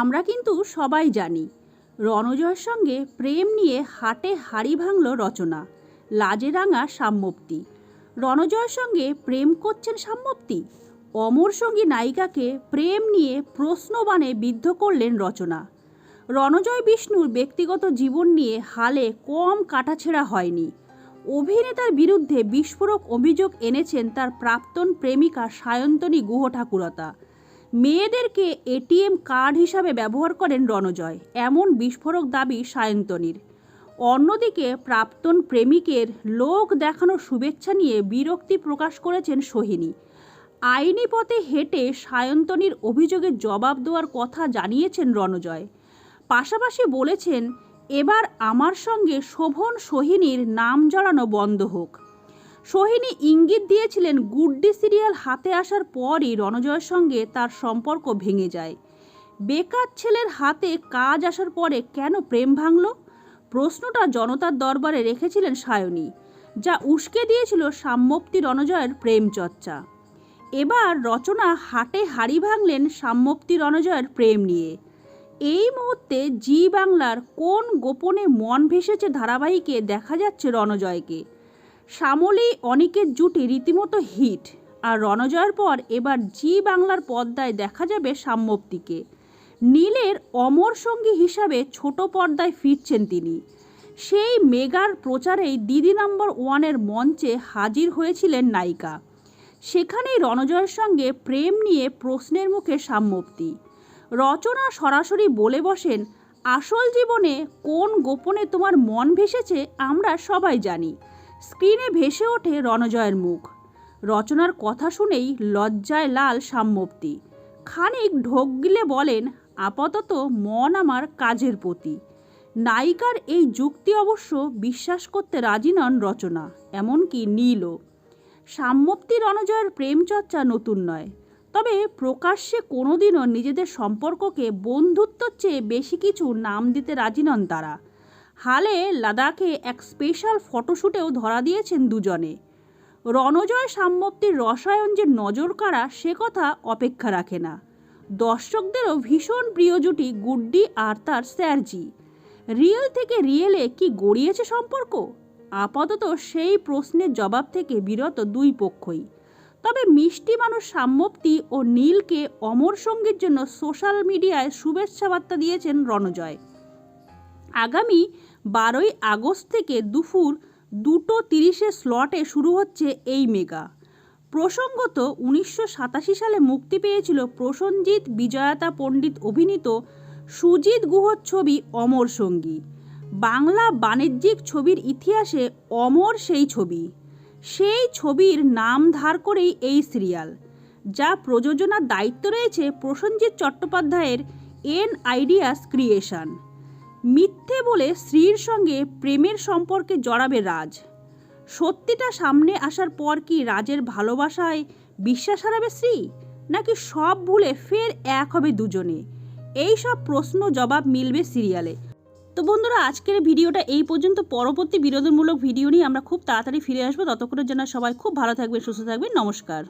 আমরা কিন্তু সবাই জানি। রণজয়ের সঙ্গে প্রেম নিয়ে হাটে হাড়ি ভাঙল রচনা লাজে রাঙা সাম্যপ্তি। রণজয়ের সঙ্গে প্রেম করছেন সাম্যপ্তি? অমর সঙ্গী নায়িকাকে প্রেম নিয়ে প্রশ্নবাণে বিদ্ধ করলেন রচনা। রণজয় বিষ্ণুর ব্যক্তিগত জীবন নিয়ে হালে কম কাটাছেড়া হয়নি। অভিনেতার বিরুদ্ধে বিস্ফোরক অভিযোগ এনেছেন তার প্রাক্তন প্রেমিকা সায়ন্তনী গুহ ঠাকুরতা মেয়েদেরকে এটিএম কার্ড হিসাবে ব্যবহার করেন রণজয়। এমন বিস্ফোরক দাবি সায়ন্তনীর। অন্যদিকে প্রাক্তন প্রেমিকের লোক দেখানো শুভেচ্ছা নিয়ে বিরক্তি প্রকাশ করেছেন সোহিনী। আইনি পথে হেঁটে সায়ন্তনীর অভিযোগের জবাব দেওয়ার কথা জানিয়েছেন রণজয়। পাশাপাশি বলেছেন, এবার আমার সঙ্গে শোভন সোহিনীর নাম জড়ানো বন্ধ হোক। সোহিনী ইঙ্গিত দিয়েছিলেন, গুড্ডি সিরিয়াল হাতে আসার পরই রণজয়ের সঙ্গে তার সম্পর্ক ভেঙে যায়। বেকার ছেলের হাতে কাজ আসার পরে কেন প্রেম ভাঙল? প্রশ্নটা জনতার দরবারে রেখেছিলেন সায়নী, যা উস্কে দিয়েছিল সাম্যপ্তি রণজয়ের প্রেম চর্চা এবার রচনা হাটে হাড়ি ভাঙলেন সাম্যপ্তি রণজয়ের প্রেম নিয়ে। এই মুহূর্তে জি বাংলার কোন গোপনে মন ভেসেছে ধারাবাহিকে দেখা যাচ্ছে রণজয়কে। শ্যামলী, অনিকের জুটি রীতিমতো হিট। আর রণজয়ের পর এবার জি বাংলার পর্দায় দেখা যাবে সাম্যপ্তিকে। নীলের অমর সঙ্গী হিসাবে ছোট পর্দায় ফিরছেন তিনি। সেই মেগার প্রচারেই দিদি নাম্বার ওয়ানের মঞ্চে হাজির হয়েছিলেন নায়িকা। সেখানেই রণজয়ের সঙ্গে প্রেম নিয়ে প্রশ্নের মুখে সাম্যপ্তি। রচনা সরাসরি বলে বসেন, আসল জীবনে কোন গোপনে তোমার মন ভেসেছে আমরা সবাই জানি। স্ক্রিনে ভেসে ওঠে রণজয়ের মুখ। রচনার কথা শুনেই লজ্জায় লাল সাম্যপ্তি। খানিক ঢোক গিলে বলেন, আপাতত মন আমার কাজের প্রতি। নায়িকার এই যুক্তি অবশ্য বিশ্বাস করতে রাজি নন রচনা, এমনকি নীলও। সাম্যপ্তি রণজয়ের প্রেম চর্চা নতুন নয়, তবে প্রকাশ্যে কোনোদিনও নিজেদের সম্পর্ককে বন্ধুত্বর চেয়ে বেশি কিছু নাম দিতে রাজি নন তারা। হালে লাদাখে এক স্পেশাল ফটোশ্যুটেও ধরা দিয়েছেন দুজনে। রণজয় সাম্যপ্তির রসায়ন যে নজর কাড়া, সে কথা অপেক্ষা রাখে না। দর্শকদেরও ভীষণ প্রিয় জুটি গুড্ডি আর তার স্যারজি। রিয়েল থেকে রিয়েলে কি গড়িয়েছে সম্পর্ক? আপাতত সেই প্রশ্নের জবাব থেকে বিরত দুই পক্ষই। তবে মিষ্টি মানুষ সাম্যপ্তি ও নীলকে অমর সঙ্গীর জন্য সোশ্যাল মিডিয়ায় শুভেচ্ছা বার্তা দিয়েছেন রণজয়। আগামী বারোই আগস্ট থেকে দুপুর দুটো তিরিশে স্লটে শুরু হচ্ছে এই মেগা। প্রসঙ্গত, উনিশশো সাতাশি সালে মুক্তি পেয়েছিল প্রসঞ্জিৎ বিজয়াতা পণ্ডিত অভিনীত সুজিত গুহর ছবি অমর সঙ্গী। বাংলা বাণিজ্যিক ছবির ইতিহাসে অমর সেই ছবি। সেই ছবির নাম ধার করেই এই সিরিয়াল, যা প্রযোজনার দায়িত্ব রয়েছে প্রসঞ্জিৎ চট্টোপাধ্যায়ের এন আইডিয়াস ক্রিয়েশন। মিথ্যে বলে স্ত্রীর সঙ্গে প্রেমের সম্পর্কে জড়াবে রাজ। সত্যিটা সামনে আসার পর কি রাজের ভালোবাসায় বিশ্বাস হারাবে স্ত্রী? নাকি সব ভুলে ফের এক হবে দুজনে? এই সব প্রশ্ন জবাব মিলবে সিরিয়ালে। তো বন্ধুরা, আজকের ভিডিওটা এই পর্যন্ত। পরবর্তী বিনোদনমূলক ভিডিও নিয়ে আমরা খুব তাড়াতাড়ি ফিরে আসব। ততক্ষণের জন্য সবাই খুব ভালো থাকবেন, সুস্থ থাকবেন। নমস্কার।